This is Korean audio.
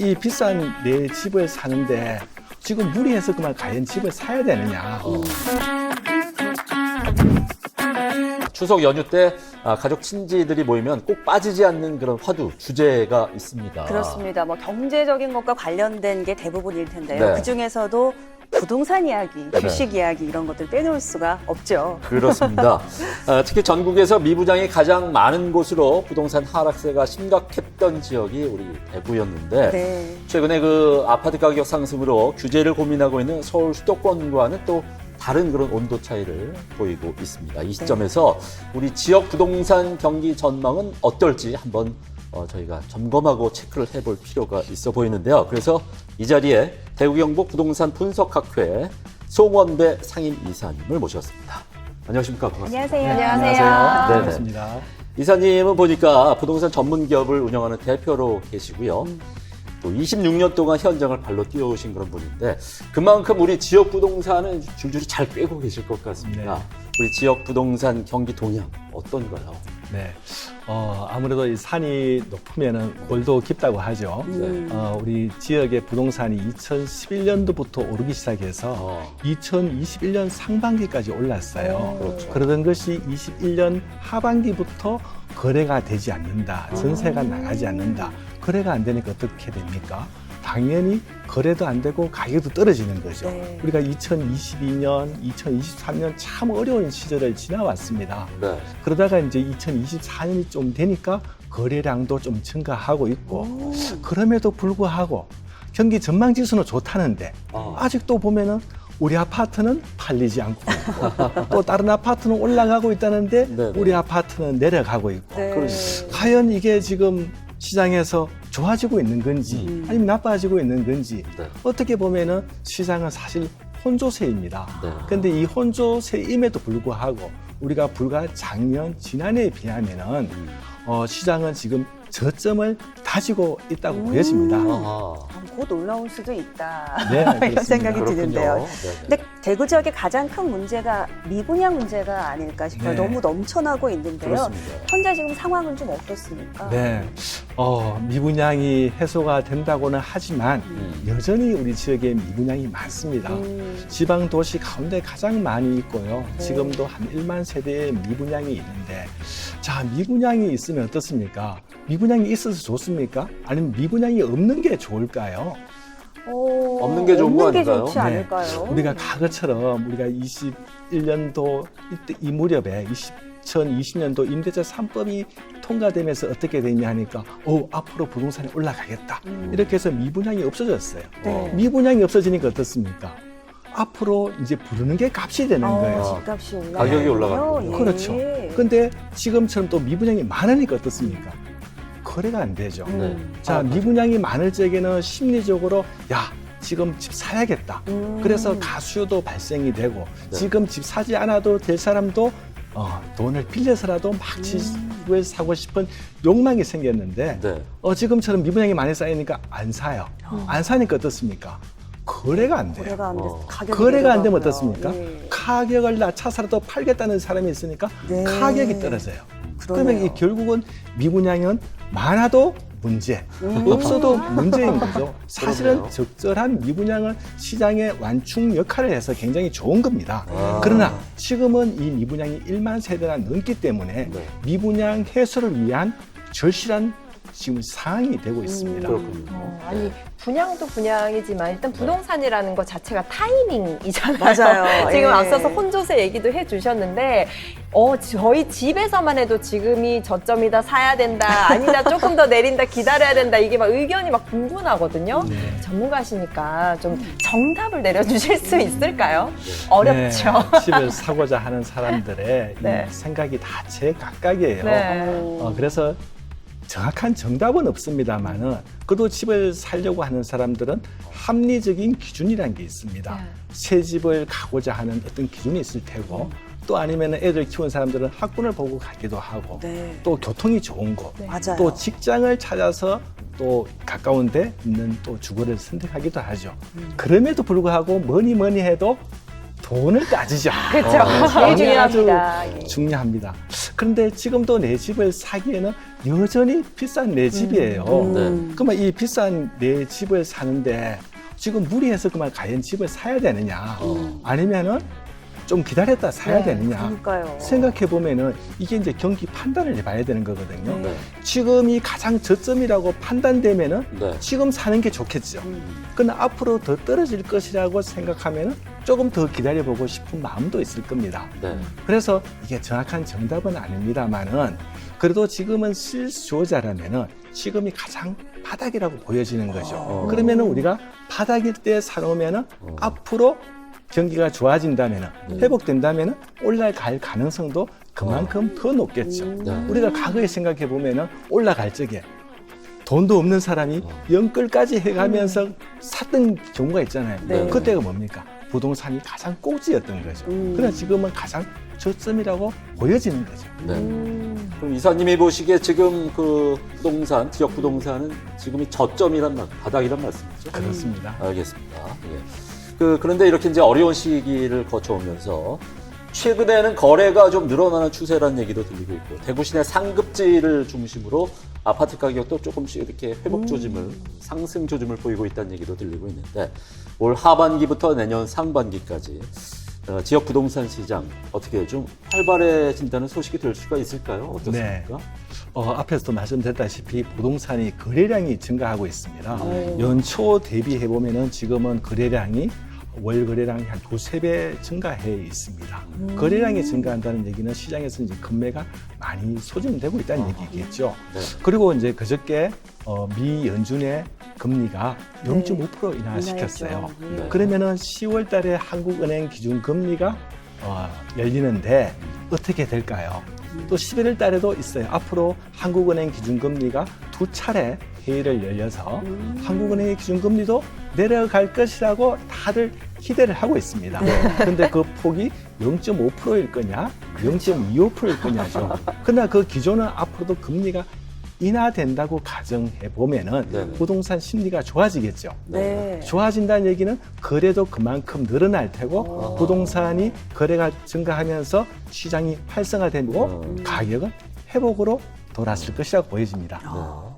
이 비싼 내 집을 사는데 지금 무리해서 그만 과연 집을 사야 되느냐. 추석 연휴 때 아, 가족 친지들이 모이면 꼭 빠지지 않는 그런 화두 주제가 있습니다. 그렇습니다. 뭐 경제적인 것과 관련된 게 대부분일 텐데요. 네. 그 중에서도 부동산 이야기, 네. 주식 이야기 이런 것들 빼놓을 수가 없죠. 그렇습니다. 아, 특히 전국에서 미분양이 가장 많은 곳으로 부동산 하락세가 심각했던 지역이 우리 대구였는데 네. 최근에 그 아파트 가격 상승으로 규제를 고민하고 있는 서울 수도권과는 또 다른 그런 온도 차이를 보이고 있습니다. 이 시점에서 우리 지역 부동산 경기 전망은 어떨지 한번 어, 저희가 점검하고 체크를 해볼 필요가 있어 보이는데요. 그래서 이 자리에 대구경북 부동산 분석학회 송원배 상임 이사님을 모셨습니다. 안녕하십니까? 반갑습니다. 안녕하세요. 네네. 반갑습니다. 이사님은 보니까 부동산 전문 기업을 운영하는 대표로 계시고요. 또 26년 동안 현장을 발로 뛰어오신 그런 분인데 그만큼 우리 지역 부동산은 줄줄이 잘 꿰고 계실 것 같습니다. 네. 우리 지역 부동산 경기 동향 어떤가요? 네. 어, 아무래도 이 산이 높으면은 골도 깊다고 하죠. 음. 어, 우리 지역의 부동산이 2011년도부터 오르기 시작해서 어, 2021년 상반기까지 올랐어요. 그렇죠. 그러던 것이 21년 하반기부터 거래가 되지 않는다. 전세가 나가지 않는다. 거래가 안 되니까 어떻게 됩니까? 당연히 거래도 안 되고 가격도 떨어지는 거죠. 네. 우리가 2022년, 2023년 참 어려운 시절을 지나왔습니다. 네. 그러다가 이제 2024년이 좀 되니까 거래량도 좀 증가하고 있고 오. 그럼에도 불구하고 경기 전망 지수는 좋다는데 어. 아직도 보면은 우리 아파트는 팔리지 않고 있고 또 다른 아파트는 올라가고 있다는데 네네. 우리 아파트는 내려가고 있고 네. 과연 이게 지금 시장에서 좋아지고 있는 건지 음. 아니면 나빠지고 있는 건지 네. 어떻게 보면은 시장은 사실 혼조세입니다. 네. 근데 이 혼조세임에도 불구하고 우리가 불과 작년 지난해에 비하면은 음. 어, 시장은 지금 저점을 다지고 있다고 음. 보여집니다. 아하. 아, 곧 올라올 수도 있다. 네, 이런. 생각이 그렇군요. 드는데요. 네네. 근데 대구 지역의 가장 큰 문제가 미분양 문제가 아닐까 싶어요. 네. 너무 넘쳐나고 있는데요. 그렇습니다. 현재 지금 상황은 좀 어떻습니까? 네, 어, 미분양이 해소가 된다고는 하지만 음. 여전히 우리 지역에 미분양이 많습니다. 음, 지방 도시 가운데 가장 많이 있고요. 네. 지금도 한 1만 세대의 미분양이 있는데, 자, 미분양이 있으면 어떻습니까? 미분양이 있어서 좋습니까? 아니면 미분양이 없는 게 좋을까요? 어, 없는 게 좋은 거 없는 게 아닌가요? 좋지 네. 않을까요? 우리가 과거처럼 우리가 21년도 이때 이 무렵에 2020년도 임대차 3법이 통과되면서 어떻게 됐냐 하니까 오 앞으로 부동산이 올라가겠다 음. 이렇게 해서 미분양이 없어졌어요. 네. 미분양이 없어지니까 어떻습니까? 앞으로 이제 부르는 게 값이 되는 어, 거예요. 집값이 올라 가격이 올라가는군요. 그렇죠. 근데 지금처럼 또 미분양이 많으니까 어떻습니까? 거래가 안 되죠. 음. 네. 자, 아, 미분양이 많을 적에는 심리적으로 야, 지금 집 사야겠다. 음. 그래서 가수도 발생이 되고 네. 지금 집 사지 않아도 될 사람도 어, 돈을 빌려서라도 막 음. 집을 사고 싶은 욕망이 생겼는데 네. 어, 지금처럼 미분양이 많이 쌓이니까 안 사요. 안 사니까 어떻습니까? 거래가 안 돼요. 거래가 안 돼서 어. 가격이 거래가 안 되면 내려가고요. 어떻습니까? 예. 가격을 낮춰서라도 팔겠다는 사람이 있으니까 네. 가격이 떨어져요. 그러면 그러네요. 이 결국은 미분양은 많아도 문제, 음. 없어도 문제인 거죠. 사실은 그러네요. 적절한 미분양은 시장의 완충 역할을 해서 굉장히 좋은 겁니다. 아. 그러나 지금은 이 미분양이 1만 세대나 넘기 때문에 네. 미분양 해소를 위한 절실한 지금 상황이 되고 있습니다. 그렇군요. 어, 아니 분양도 분양이지만 일단 부동산이라는 것 자체가 타이밍이잖아요. 맞아요. 지금 예. 앞서서 혼조세 얘기도 해주셨는데 어 저희 집에서만 해도 지금이 저점이다 사야 된다 아니다 조금 더 내린다 기다려야 된다 이게 막 의견이 막 분분하거든요. 네. 전문가시니까 좀 정답을 내려주실 수 있을까요? 어렵죠. 네, 집을 사고자 하는 사람들의 네. 이 생각이 다 제각각이에요. 네. 어, 그래서 정확한 정답은 없습니다만은 그래도 집을 살려고 하는 사람들은 합리적인 기준이라는 게 있습니다. 네. 새 집을 가고자 하는 어떤 기준이 있을 테고 또 아니면 애들 키우는 사람들은 학군을 보고 가기도 하고 네. 또 교통이 좋은 곳, 네. 맞아요. 또 직장을 찾아서 또 가까운 데 있는 또 주거를 선택하기도 하죠. 음. 그럼에도 불구하고 뭐니 뭐니 해도 돈을 따지죠. 그렇죠. 어, 제일 중요합니다. 예. 중요합니다. 그런데 지금도 내 집을 사기에는 여전히 비싼 내 집이에요. 네. 그러면 이 비싼 내 집을 사는데 지금 무리해서 그만 과연 집을 사야 되느냐 어. 아니면은 좀 기다렸다 사야 네, 되느냐 그러니까요. 생각해 보면은 이게 이제 경기 판단을 해봐야 되는 거거든요. 네. 지금이 가장 저점이라고 판단되면은 네. 지금 사는 게 좋겠죠. 음. 그러나 앞으로 더 떨어질 것이라고 생각하면은 조금 더 기다려보고 싶은 마음도 있을 겁니다. 네. 그래서 이게 정확한 정답은 아닙니다만은 그래도 지금은 실수요자라면은 지금이 가장 바닥이라고 보여지는 거죠. 어. 그러면은 우리가 바닥일 때 사놓으면은 어. 앞으로 경기가 좋아진다면은 네. 회복된다면은 올라갈 가능성도 그만큼 더 높겠죠. 네. 우리가 과거에 생각해 보면은 올라갈 적에 돈도 없는 사람이 연끌까지 해가면서 샀던 경우가 있잖아요. 네. 그때가 뭡니까? 부동산이 가장 꼭지였던 거죠. 음. 그러나 지금은 가장 저점이라고 보여지는 거죠. 네. 음. 그럼 이사님이 보시기에 지금 그 부동산, 지역 부동산은 지금이 저점이란 말, 바닥이란 말씀이죠? 그렇습니다. 알겠습니다. 예. 그, 그런데 이렇게 이제 어려운 시기를 거쳐오면서 최근에는 거래가 좀 늘어나는 추세라는 얘기도 들리고 있고 대구 시내 상급지를 중심으로 아파트 가격도 조금씩 이렇게 회복 조짐을 상승 조짐을 보이고 있다는 얘기도 들리고 있는데 올 하반기부터 내년 상반기까지 어, 지역 부동산 시장 어떻게 좀 활발해진다는 소식이 될 수가 있을까요? 어떻습니까? 어, 앞에서도 말씀드렸다시피 부동산이 거래량이 증가하고 있습니다. 오. 연초 대비해 보면은 지금은 거래량이 월 거래량이 한 두세 배 증가해 있습니다. 거래량이 증가한다는 얘기는 시장에서 이제 금매가 많이 소진되고 있다는 얘기겠죠. 네. 그리고 이제 그저께 어, 미 연준의 금리가 네. 0.5% 인하시켰어요. 네. 그러면은 10월 달에 한국은행 기준 금리가 어, 열리는데 어떻게 될까요? 또 11월 달에도 있어요. 앞으로 한국은행 기준금리가 두 차례 회의를 열려서 한국은행의 기준금리도 내려갈 것이라고 다들 기대를 하고 있습니다. 그런데 그 폭이 0.5%일 거냐, 0.25%일 거냐죠. 그러나 그 기존은 앞으로도 금리가 인하된다고 가정해 보면은 네네. 부동산 심리가 좋아지겠죠. 네. 좋아진다는 얘기는 거래도 그만큼 늘어날 테고 어. 부동산이 거래가 증가하면서 시장이 활성화되고 음. 가격은 회복으로 돌았을 것이라고 보여집니다. 네.